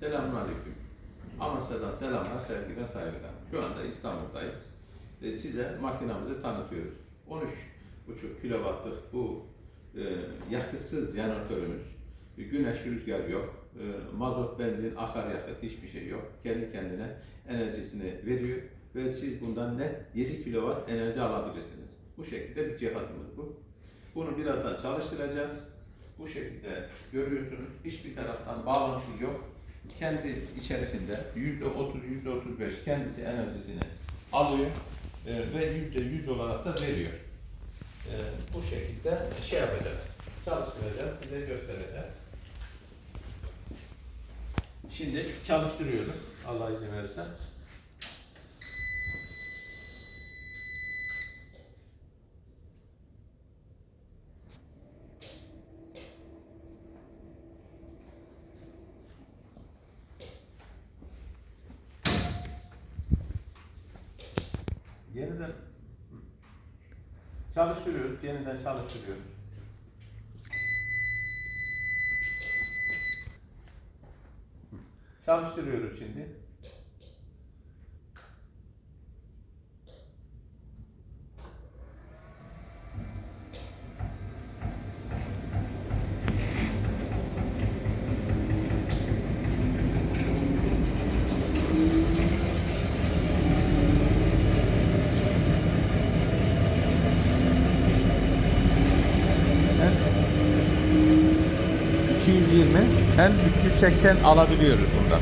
Selamun Aleyküm. Amasya'dan selamlar, sevgiler, saygılar. Şu anda İstanbul'dayız. Ve size makinamızı tanıtıyoruz. 13,5 kilowattlık bu e, yakıtsız jeneratörümüz. Güneş, rüzgar yok. E, mazot, benzin, akaryakıt hiçbir şey yok. Kendi kendine enerjisini veriyor. Ve siz bundan net 7 kilowatt enerji alabilirsiniz. Bu şekilde bir cihazımız bu. Bunu birazdan çalıştıracağız. Bu şekilde görüyorsunuz. Hiçbir taraftan bağlantı yok. Kendi içerisinde yüzde otuz, yüzde otuz beş kendisi enerjisini alıyor e, ve yüzde yüz olarak da veriyor. E, bu şekilde şey yapacağız. Çalıştıracağız, size göstereceğiz. Şimdi çalıştırıyorum. Allah izin verirse. Yeniden çalıştırıyoruz, yeniden çalıştırıyoruz. Çalıştırıyoruz şimdi. Hem 220 hem 380 alabiliyoruz bundan.